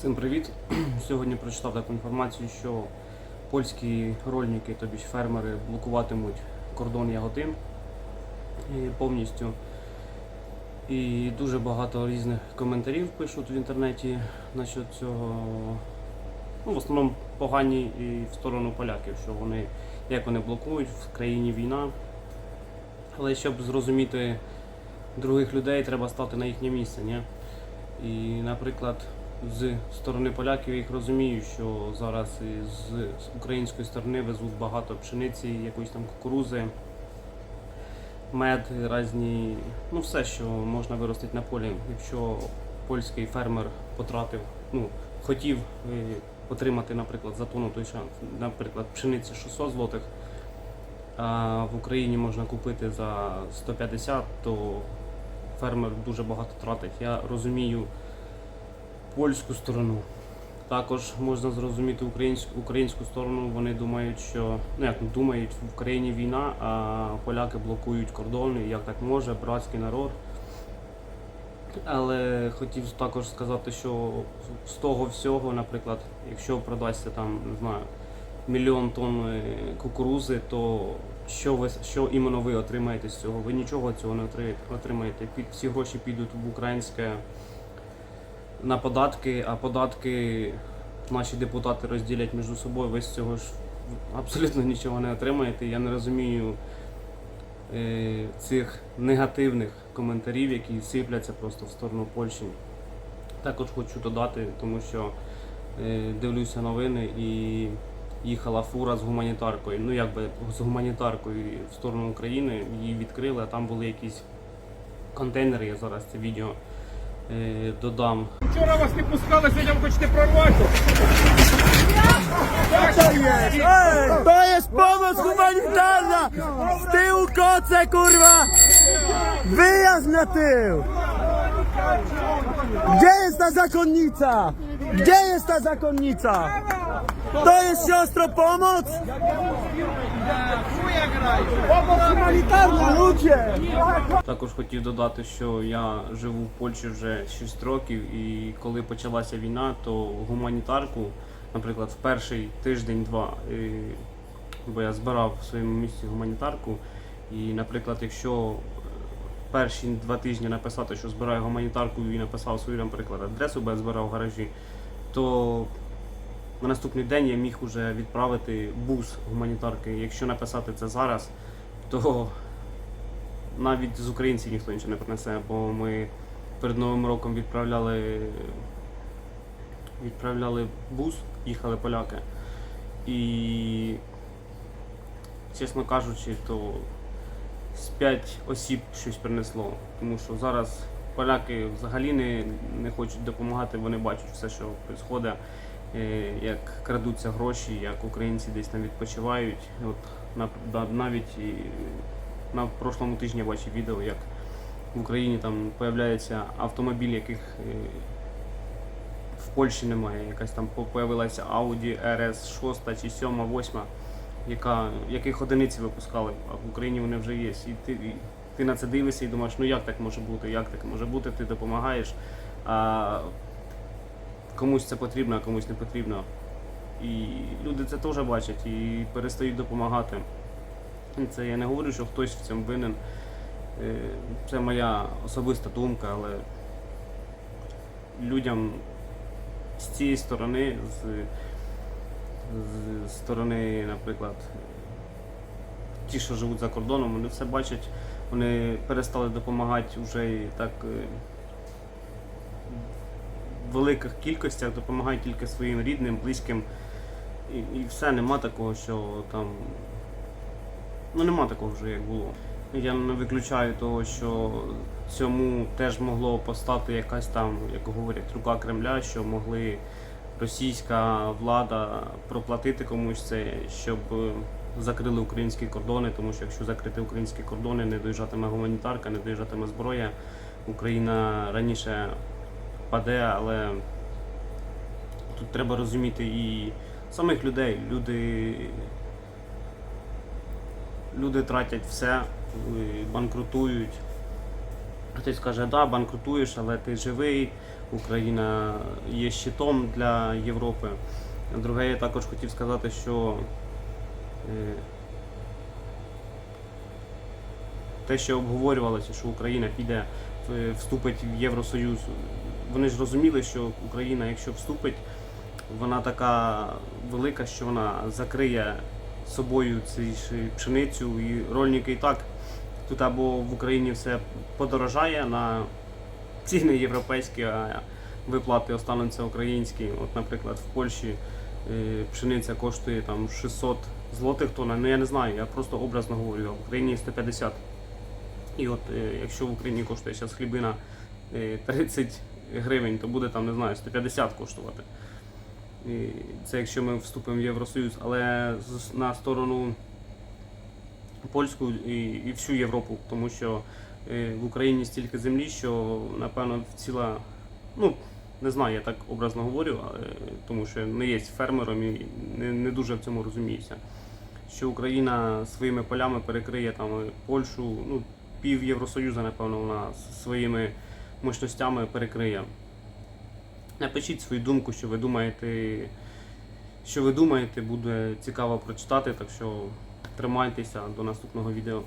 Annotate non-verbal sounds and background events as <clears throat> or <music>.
Всім привіт! <clears throat> Сьогодні прочитав таку інформацію, що польські рольники, тобі ж фермери, блокуватимуть кордон Яготин і повністю. І дуже багато різних коментарів пишуть в інтернеті насчет цього. Ну, в основному погані і в сторону поляків, що вони як вони блокують, в країні війна. Але щоб зрозуміти других людей, треба стати на їхнє місце. Ні? І, наприклад, з сторони поляків їх розумію, що зараз з української сторони везуть багато пшениці, якоїсь там кукурузи, мед, різні, ну все, що можна виростити на полі. Якщо польський фермер потратив, ну, хотів е, отримати, наприклад, за тонну той шанс, наприклад, пшениці 600 злотих, а в Україні можна купити за 150, то фермер дуже багато тратить. Я розумію польську сторону. Також можна зрозуміти українську, українську сторону. Вони думають, що ну як думають, в Україні війна, а поляки блокують кордони, як так може, братський народ. Але хотів також сказати, що з того всього, наприклад, якщо продасться там, не знаю, мільйон тонн е, кукурузи, то що ви що іменно ви отримаєте з цього? Ви нічого цього не отримаєте. Всі гроші підуть в українське на податки, а податки наші депутати розділять між собою. Ви з цього ж абсолютно нічого не отримаєте. Я не розумію е, цих негативних коментарів, які сипляться просто в сторону Польщі. Також хочу додати, тому що е, дивлюся новини і їхала фура з гуманітаркою. Ну якби з гуманітаркою в сторону України, її відкрили, а там були якісь контейнери. Я зараз це відео додам. Вчора вас не пускали, сьогодні хочете прорвати. To jest pomoc humanitarna! Z tyłu koce, kurwa! Wyjazd na tył! Gdzie jest ta zakonnica? Gdzie jest ta zakonnica? To jest siostro pomoc? Pomoc humanitarna, ludzie! Також хотів додати, що я живу в Польщі вже 6 років, і коли почалася війна, то гуманітарку, наприклад, в перший тиждень-два, е, бо я збирав в своєму місці гуманітарку, і, наприклад, якщо перші два тижні написати, що збираю гуманітарку і написав свою, наприклад, адресу, бо я збирав в гаражі, то на наступний день я міг уже відправити бус гуманітарки. Якщо написати це зараз, то навіть з українців ніхто нічого не принесе, бо ми перед Новим роком відправляли, відправляли бус, їхали поляки. І, чесно кажучи, то з 5 осіб щось принесло. Тому що зараз поляки взагалі не, не хочуть допомагати, вони бачать все, що відбувається, як крадуться гроші, як українці десь там відпочивають. От, навіть і на прошлому тижні бачив відео, як в Україні там появляється автомобіль, яких е, в Польщі немає. Якась там появилася Audi RS 6 чи 7, 8, яка, яких одиниці випускали, а в Україні вони вже є. І ти, і ти на це дивишся і думаєш, ну як так може бути, як так може бути, ти допомагаєш, а комусь це потрібно, а комусь не потрібно. І люди це теж бачать і перестають допомагати. Це я не говорю, що хтось в цьому винен. Е, Це моя особиста думка, але людям з цієї сторони, з, з сторони, наприклад, ті, що живуть за кордоном, вони все бачать, вони перестали допомагати вже і так е, в великих кількостях, допомагають тільки своїм рідним, близьким. І, і все, нема такого, що там Ну нема такого вже як було. Я не виключаю того, що цьому теж могло постати якась там, як говорять, рука Кремля, що могли російська влада проплатити комусь це, щоб закрили українські кордони, тому що якщо закрити українські кордони, не доїжджатиме гуманітарка, не доїжджатиме зброя. Україна раніше паде, але тут треба розуміти і самих людей. Люди люди тратять все, банкрутують. Хтось каже, да, банкрутуєш, але ти живий, Україна є щитом для Європи. Друге, я також хотів сказати, що е, те, що обговорювалося, що Україна піде, вступить в Євросоюз, вони ж розуміли, що Україна, якщо вступить, вона така велика, що вона закриє собою цю пшеницю і рольники і так. Тут або в Україні все подорожає на ціни європейські, а виплати остануться українські. От, наприклад, в Польщі е, пшениця коштує там 600 злотих тонна. Ну я не знаю, я просто образно говорю, а в Україні 150. І от е, якщо в Україні коштує зараз хлібина е, 30 гривень, то буде там, не знаю, 150 коштувати. Це якщо ми вступимо в Євросоюз, але на сторону польську і, всю Європу, тому що е, в Україні стільки землі, що напевно ціла, ну не знаю, я так образно говорю, тому що не є фермером і не, не дуже в цьому розуміюся. Що Україна своїми полями перекриє там Польщу, ну пів Євросоюзу, напевно, вона своїми мощностями перекриє. Напишіть свою думку, що ви думаєте, що ви думаєте, буде цікаво прочитати, так що тримайтеся до наступного відео.